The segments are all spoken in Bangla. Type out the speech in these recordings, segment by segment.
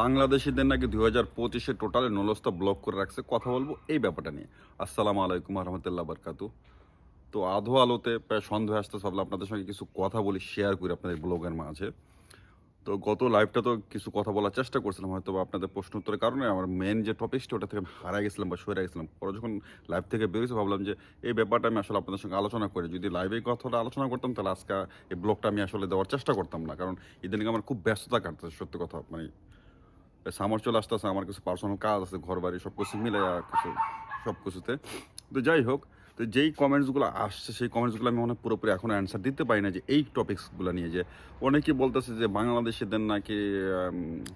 বাংলাদেশিদের নাকি দুই হাজার পঁচিশে টোটালে নলস্তা ব্লক করে রাখছে, কথা বলব এই ব্যাপারটা নিয়ে। আসসালামু আলাইকুম রহমতুল্লাহ বারকাতু তো আধো আলোতে প্রায় সন্দেহ আসতে ভাবলাম আপনাদের সঙ্গে কিছু কথা বলি শেয়ার করি আপনাদের ব্লগের মাঝে। তো গত লাইভটা তো কিছু কথা বলার চেষ্টা করছিলাম, হয়তো আপনাদের প্রশ্ন উত্তরের কারণে আমার মেন যে টপিকটা ওটা থেকে আমি হারা গেছিলাম বা সরে গেছিলাম। পরে যখন লাইভ থেকে বেরিয়েছে, ভাবলাম যে এই ব্যাপারটা আমি আসলে আপনাদের সঙ্গে আলোচনা করি। যদি লাইভে কথাটা আলোচনা করতাম, তাহলে আজকে এই ব্লগটা আমি আসলে দেওয়ার চেষ্টা করতাম না। কারণ ইদানিং আমার খুব ব্যস্ততা কাটতেছে, সত্যি কথা মানে সামার চলে আসতেছে, আমার কিছু পার্সোনাল কাজ আছে ঘর বাড়ি সব কিছু মিলে কিছু সব কিছুতে তো যাই হোক, তো যেই কমেন্টসগুলো আসছে, সেই কমেন্টসগুলো আমি অনেক পুরোপুরি এখন অ্যান্সার দিতে পারি না যে এই টপিক্সগুলো নিয়ে যে অনেকে বলতেছে যে বাংলাদেশিদের নাকি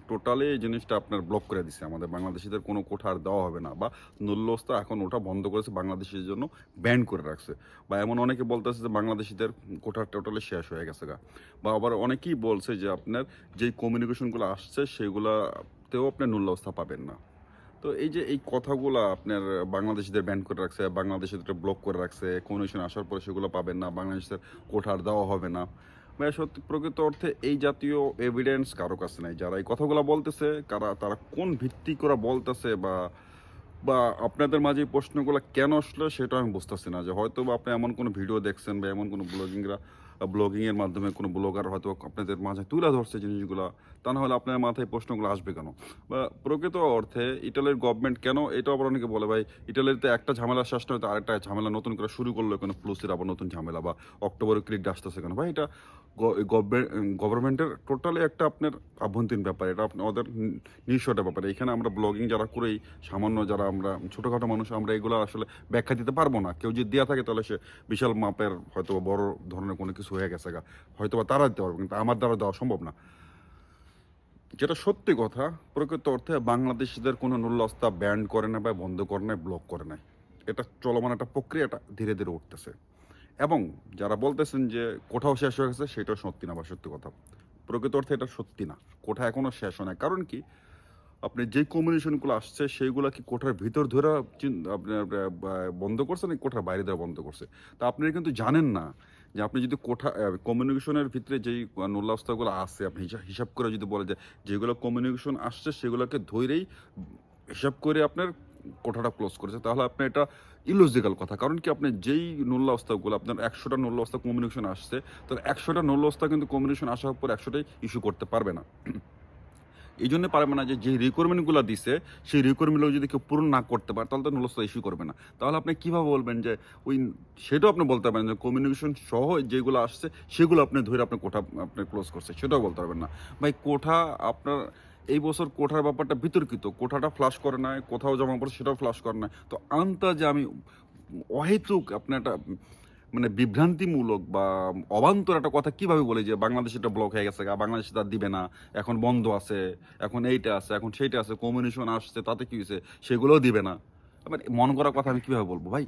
টোটালি এই জিনিসটা আপনার ব্লক করে দিছে। আমাদের বাংলাদেশিদের কোনো কোঠা আর দেওয়া হবে না, বা নুল্যস্তা এখন ওটা বন্ধ করেছে, বাংলাদেশের জন্য ব্যান করে রাখছে। বা এমন অনেকে বলতেছে যে বাংলাদেশিদের কোঠা টোটালি শেষ হয়ে গেছে গা। বা আবার অনেকেই বলছে যে আপনার যেই কমিউনিকেশনগুলো আসছে সেগুলাতেও আপনার নুল্যবস্থা পাবেন না। তো এই যে এই কথাগুলো আপনার বাংলাদেশিদের ব্যান করে রাখছে বাংলাদেশিদের ব্লক করে রাখছে কমিউনিকেশন আসার পরে সেগুলো পাবেন না, বাংলাদেশের কোঠার দেওয়া হবে না। ভাই সত্যি প্রকৃত অর্থে এই জাতীয় এভিডেন্স কারও কাছে নাই। যারা এই কথাগুলো বলতেছে, কারা, তারা কোন ভিত্তি করে বলতেছে বা বা আপনাদের মাঝে এই প্রশ্নগুলো কেন আসলো, সেটা আমি বুঝতেছি না। যে হয়তো বা আপনি এমন কোনো ভিডিও দেখছেন বা এমন কোনো ব্লগিংরা ব্লগিংয়ের মাধ্যমে কোনো ব্লগার হয়তো আপনাদের মাঝে তুলে ধরছে জিনিসগুলো, তা না হলে আপনার মাথায় প্রশ্নগুলো আসবে কেন? বা প্রকৃত অর্থে ইটালির গভর্নমেন্ট কেন এটা আবার অনেকে বলে, ভাই, ইটালিতে একটা ঝামেলা শেষ নয়, তো আরেকটা ঝামেলা নতুন করে শুরু করল কেন? ফ্লুসির আবার নতুন ঝামেলা বা অক্টোবরে ক্লিক আসতেছে কেন? ভাই, এটা গভর্নমেন্টের টোটালি একটা আপনার আভ্যন্তরীণ ব্যাপার, এটা আপনার ওদের নিঃস্বটা ব্যাপার। এখানে আমরা ব্লগিং যারা করেই, সামান্য যারা আমরা ছোটোখাটো মানুষ, আমরা এগুলো আসলে ব্যাখ্যা দিতে পারব না। কেউ যদি দেওয়া থাকে, তাহলে সে বিশাল মাপের হয়তো বড় ধরনের কোনো কিছু হয়ে গেছে গা। হয়তো বা তারা দিতে পারবে, কিন্তু আমার দ্বারা দেওয়া সম্ভব না। যেটা সত্যি কথা, প্রকৃত অর্থে বাংলাদেশিদের কোনো নুল্লস্তা ব্যান্ড করে না বা বন্ধ করে না ব্লক করে না এটা চলমান একটা প্রক্রিয়াটা ধীরে ধীরে উঠতেছে। এবং যারা বলতেছেন যে কোথাও শেষ হয়ে গেছে, সেটাও সত্যি না, বা সত্যি কথা। প্রকৃত অর্থে এটা সত্যি না। কোঠা এখনও শেষ হয় না কারণ কি? আপনি যে কম্বিনেশনগুলো আসছে, সেইগুলো কি কোঠার ভিতর ধরে আপনার বন্ধ করছে নাকি কোঠার বাইরে ধরে বন্ধ করছে? তা আপনি কিন্তু জানেন না। যে আপনি যদি কোঠা কমিউনিকেশনের ভিতরে যেই নোল্লাবস্থাগুলো আছে, আপনি হিসাব হিসাব করে যদি বলে যায় যেগুলো কমিউনিকেশন আসছে সেগুলোকে ধরেই হিসাব করে আপনার কোঠাটা ক্লোজ করেছে, তাহলে আপনি এটা ইলজিক্যাল কথা। কারণ কি আপনি যেই নোল্লাবস্থাগুলো আপনার একশোটা নোল্লাবস্থা কমিউনিকেশন আসছে, তাহলে একশোটা নোল্লাবস্থা কিন্তু কমিউনিকেশন আসার পর একশোটাই ইস্যু করতে পারবে না। এই জন্য পারবে না যে যে রিকোয়ারমেন্টগুলো দিছে, সেই রিকোয়ারমেন্টগুলো যদি কেউ পূরণ না করতে পারে, তাহলে তো নুলস্তা ইস্যু করবে না। তাহলে আপনি কীভাবে বলবেন যে, ওই সেটাও আপনি বলতে পারেন যে কমিউনিকেশন সহ যেগুলো আসছে, সেগুলো আপনি ধরে আপনি কোঠা, আপনি ক্লোজ করছে, সেটাও বলতে পারবেন না। ভাই, কোঠা আপনার, এই বছর কোঠার ব্যাপারটা বিতর্কিত, কোঠাটা ফ্লাশ করে না কোথাও জমা পড়ে সেটাও ফ্লাশ করে না তো আনতা যে আমি অহেতুক আপনার একটা মানে বিভ্রান্তিমূলক বা অবান্তর একটা কথা কীভাবে বলে যে বাংলাদেশ এটা ব্লক হয়ে গেছে, বাংলাদেশ তা দিবে না, এখন বন্ধ আছে, এখন এইটা আছে, এখন সেইটা আছে কমিউনিশন আসছে, তাতে কি হয়েছে, সেগুলোও দিবে না। এবার মন করার কথা আমি কীভাবে বলব ভাই?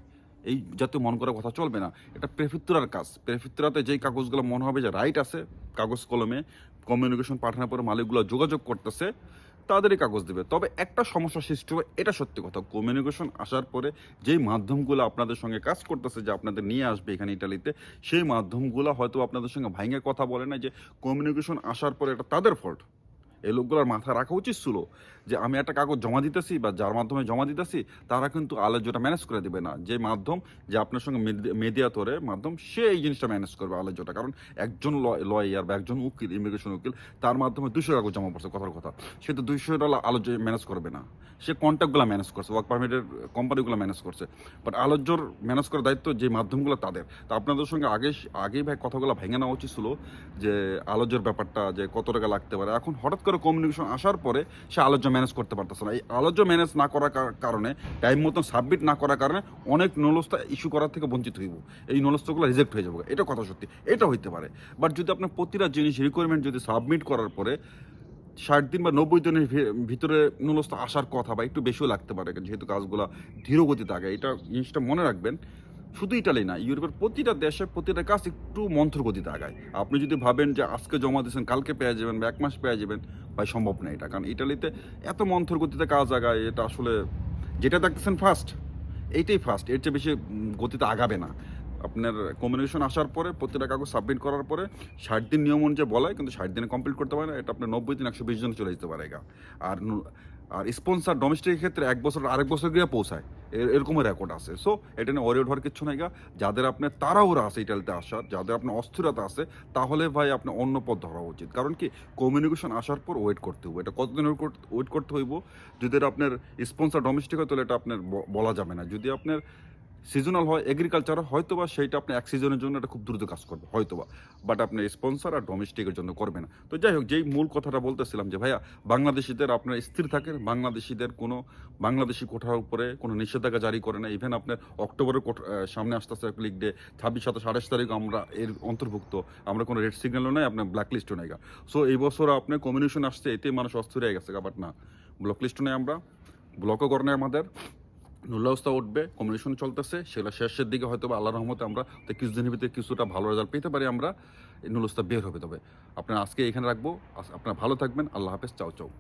এই জাতীয় মন করার কথা চলবে না, এটা প্রেফিত্তুরার কাজ। প্রেফিত্তুরাতে যেই কাগজগুলো মনে হবে যে রাইট আছে, কাগজ কলমে কমিউনিকেশন পাঠানোর পরে মালিকগুলো যোগাযোগ করতেছে তাদেরই কাগজ দেবে। তবে একটা সমস্যা সৃষ্টি হবে এটা সত্যি কথা। কমিউনিকেশন আসার পরে যেই মাধ্যমগুলো আপনাদের সঙ্গে কাজ করতেছে, যে আপনাদের নিয়ে আসবে এখানে ইটালিতে, সেই মাধ্যমগুলো হয়তো আপনাদের সঙ্গে ভাইঙে কথা বলে না যে কমিউনিকেশন আসার পরে এটা তাদের ফল্ট এই লোকগুলোর মাথায় রাখা উচিত ছিল যে আমি একটা কাগজ জমা দিতেছি বা যার মাধ্যমে জমা দিতেছি, তারা কিন্তু আলোচ্যটা ম্যানেজ করে দেবে না। যে মাধ্যম যে আপনার সঙ্গে মেডিয়াতরে মাধ্যম, সে এই জিনিসটা ম্যানেজ করবে আলোচ্যটা কারণ একজন লয়ার বা একজন উকিল ইমিগ্রেশন উকিল, তার মাধ্যমে দুশো কাগজ জমা পড়ছে, কথার কথা। সে তো দুইশো ডলার আলোচ্য ম্যানেজ করবে না। সে কন্ট্যাক্টগুলো ম্যানেজ করছে ওয়ার্ক পারমিটের কোম্পানিগুলো ম্যানেজ করছে। বাট আলোচ্যর ম্যানেজ করার দায়িত্ব যে মাধ্যমগুলো তাদের। তা আপনাদের সঙ্গে আগে আগেই ভাই কথাগুলো ভেঙে নেওয়া উচিত ছিল যে আলোচ্যর ব্যাপারটা, যে কত টাকা লাগতে পারে। এখন হঠাৎ করে কমিউনিকেশন আসার পরে সে আলোচ্য ম্যানেজ করতে পারতেছে না। এই আলোচ্য ম্যানেজ না করার কারণে টাইম মতন সাবমিট না করার কারণে অনেক নলস্তা ইস্যু করার থেকে বঞ্চিত হইব। এই নলস্তাগুলো রিজেক্ট হয়ে যাবে। এটা কথা সত্যি। এটা হইতে পারে। বাট যদি আপনার প্রতিটা জিনিস রিকোয়ারমেন্ট যদি সাবমিট করার পরে ষাট দিন বা নব্বই দিনের ভিতরে নুলস্ত আসার কথা বা একটু বেশিও লাগতে পারে, যেহেতু কাজগুলো ধীর গতিতে আগে এটা জিনিসটা মনে রাখবেন শুধু ইটালি না, ইউরোপের প্রতিটা দেশে প্রতিটা কাজ একটু মন্থর গতিতে আগায়। আপনি যদি ভাবেন যে আজকে জমা দিয়েছেন, কালকে পেয়ে যাবেন বা এক মাস পেয়ে যাবেন, ভাই সম্ভব না এটা। কারণ ইটালিতে এত মন্থর গতিতে কাজ আগায়, এটা আসলে যেটা দেখতেছেন ফার্স্ট এইটাই ফার্স্ট এর চেয়ে বেশি গতিতে আগাবে না। আপনার কমিউনিকেশন আসার পরে, প্রতিটা কাগজ সাবমিট করার পরে, ষাট দিন নিয়ম অনুযায়ী বলায় কিন্তু ষাট দিনে কমপ্লিট করতে পারে না, এটা আপনার নব্বই দিন একশো বিশ জন চলে যেতে পারে আর আর স্পন্সার ডোমেস্টিকের ক্ষেত্রে এক বছর আরেক বছর গিয়ে পৌঁছায়। এর- এরকমও রেকর্ড আছে। সো এটা নিয়ে ওরিয়ড হওয়ার কিছু নাই গা। যাদের আপনার তাড়াহুড়া আছে ইটালিতে আসার, যাদের আপনার অস্থিরতা আছে, তাহলে ভাই আপনি অন্য পথ ধরা উচিত। কারণ কি কমিউনিকেশন আসার পর ওয়েট করতে হবে এটা কতদিন ওয়েট করতে হইব? যদি আপনার স্পন্সার ডোমেস্টিক হয়, তাহলে এটা আপনার বলা যাবে না। যদি আপনার সিজনাল হয় এগ্রিকালচার হয়তো বা সেইটা আপনি এক সিজনের জন্য এটা খুব দ্রুত কাজ করবে হয়তো বা বাট আপনি স্পন্সার আর ডোমেস্টিকের জন্য করবে না। তো যাই হোক, যেই মূল কথাটা বলতেছিলাম যে, ভাইয়া, বাংলাদেশিদের আপনার স্থির থাকেন, বাংলাদেশিদের কোনো, বাংলাদেশি কোঠার উপরে কোনো নিষেধাজ্ঞা জারি করে না। ইভেন আপনার অক্টোবরের সামনে আসতে আসতে ক্লিক ডে ছাব্বিশ, সাতাশ, আঠাশ তারিখ আমরা এর অন্তর্ভুক্ত। আমরা কোনো রেড সিগন্যালও নাই, আপনার ব্ল্যাক লিস্টও নাই সো এই বছর আপনার কমিউনিকেশন আসছে, এতেই মানুষ অস্থির হয়ে গেছে বাট না। ব্লক লিস্টও নেই আমরা ব্লকও করে নাই আমাদের। নুল্লাবস্থা উঠবে কম্বিনেশন চলতেছে, সেগুলো শেষের দিকে হয়তো বা আল্লাহ রহমতে আমরা তো কিছুদিনের ভিতরে কিছুটা ভালো রেজাল্ট পেতে পারি আমরা, এই নুলস্তা বের হবে তবে। আপনার আজকে এখানে রাখব আপনারা ভালো থাকবেন, আল্লাহ হাফেজ, চাও চাও।